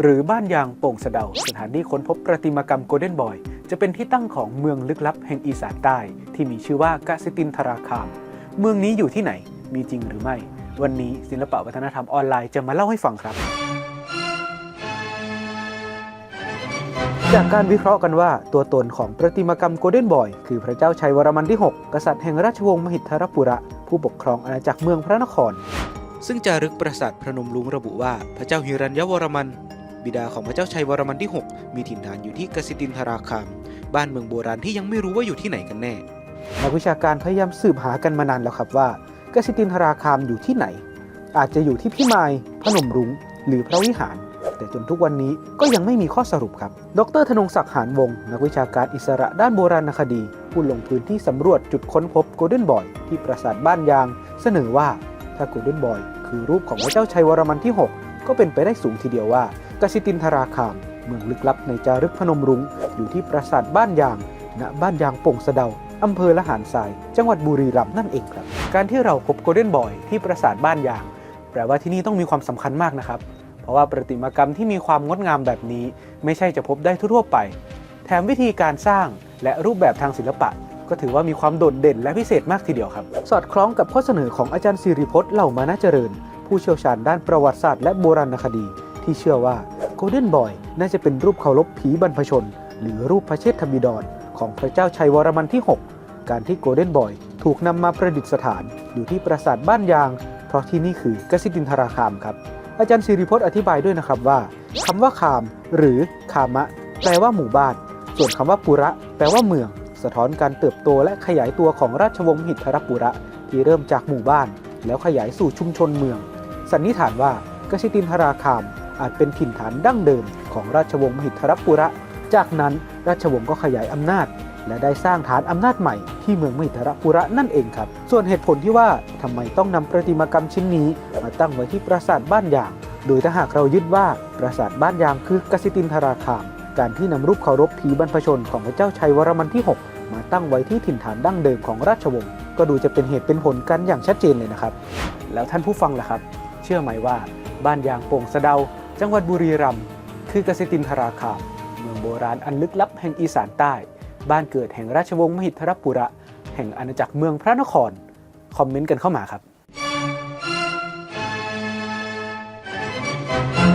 หรือบ้านยางโป่งสะเดา สถานที่ค้นพบประติมากรรมโกลเด้นบอย จะเป็นที่ตั้งของเมืองลึกลับแห่งอีสานใต้ ที่มีชื่อว่ากสิตินทราคาม เมืองนี้อยู่ที่ไหนมีจริงหรือไม่ วันนี้ศิลปะวัฒนธรรมออนไลน์จะมาเล่าให้ฟังครับ จากการวิเคราะห์กันว่า ตัวตนของประติมากรรมโกลเด้นบอย คือพระเจ้าชัยวรมันที่ 6 กษัตริย์แห่งราชวงศ์มหิทธรปุระ ผู้ปกครองอาณาจักรเมืองพระนครซึ่งจารึกปราสาทพระนมรุ้งระบุว่าพระเจ้าฮิรัญยวรมัน บิดาของพระเจ้าชัยวรมันที่ 6 มีถิ่นฐานอยู่ที่กสิตินทราคาม บ้านเมืองโบราณที่ยังไม่รู้ว่าอยู่ที่ไหนกันแน่ นักวิชาการพยายามสืบหากันมานานแล้วครับว่ากสิตินทราคามอยู่ที่ไหน อาจจะอยู่ที่พิมายพนมรุง้ง หรือพระวิหาร แต่จนทุกวันนี้ก็ยังไม่มีข้อสรุปครับ ดรธนงศักดิ์หานวงศ์นักวิชาการอิสระด้านโบราณคดี ผู้ลงพื้นที่สำรวจจุดค้นพบโกลเด้นบอยที่ปราสาทบ้านยาง เสนอว่าถ้าโกลเด้นบอยคือรูปของพระเจ้าชัยวรมันที่ 6 ก็เป็นไปได้สูงทีเดียวว่ากสิตินทราคาม เมืองลึกลับในจารึกพนมรุง้งอยู่ที่ปราสาทบ้านยาง ณ บ้านยางป่งสะเดาอำเภอละหารทราย จังหวัดบุรีรัมย์นั่นเองครับ การที่เราพบโกลเด้นบอยที่ปราสาทบ้านยาง แปลว่าที่นี่ต้องมีความสำคัญมากนะครับ เพราะว่าประติมากรรมที่มีความงดงามแบบนี้ ไม่ใช่จะพบได้ทั่วไป แถมวิธีการสร้างและรูปแบบทางศิลปะ ก็ถือว่ามีความโดดเด่นและพิเศษมากทีเดียวครับ สอดคล้องกับข้อเสนอของอาจารย์สิริพจน์เหล่ามานาเจริญ ผู้เชี่ยวชาญด้านประวัติศาสตร์และโบราณคดี ที่เชื่อว่าโกลเด้นบอยน่าจะเป็นรูปเคารพผีบรรพชน หรือรูปพระเชษฐบิดรของพระเจ้าชัยวรมันที่ 6 การที่โกลเด้นบอยถูกนำมาประดิษฐาน อยู่ที่ปราสาทบ้านยาง เพราะที่นี่คือกสิตินทราคามครับอาจารย์สิริพจน์อธิบายด้วยนะครับว่าคำว่าคาม หรือคามะ แปลว่าหมู่บ้าน ส่วนคำว่าปุระ แปลว่าเมือง สะท้อนการเติบโตและขยายตัวของราชวงศ์หิทธรปุระ ที่เริ่มจากหมู่บ้าน แล้วขยายสู่ชุมชนเมือง สันนิษฐานว่ากสิตินทราคามอาจเป็นถิ่นฐานดั้งเดิมของราชวงศ์มหิทธรปุระ จากนั้นราชวงศ์ก็ขยายอำนาจ และได้สร้างฐานอำนาจใหม่ที่เมืองมหิทธรปุระนั่นเองครับ ส่วนเหตุผลที่ว่าทำไมต้องนำประติมากรรมชิ้นนี้มาตั้งไว้ที่ปราสาทบ้านยาง โดยถ้าหากเรายึดว่าปราสาทบ้านยางคือกสิตินทราคาม การที่นำรูปเคารพผีบรรพชนของพระเจ้าชัยวรมันที่ 6 มาตั้งไว้ที่ถิ่นฐานดั้งเดิมของราชวงศ์ก็ดูจะเป็นเหตุเป็นผลกันอย่างชัดเจนเลยนะครับ แล้วท่านผู้ฟังล่ะครับ เชื่อไหมว่าบ้านยางโป่งสะเดา จังหวัดบุรีรัมย์คือกสิตินทราคาม เมืองโบราณอันลึกลับแห่งอีสานใต้ บ้านเกิดแห่งราชวงศ์มหิทธรปุระ แห่งอาณาจักรเมืองพระนคร คอมเมนต์กันเข้ามาครับ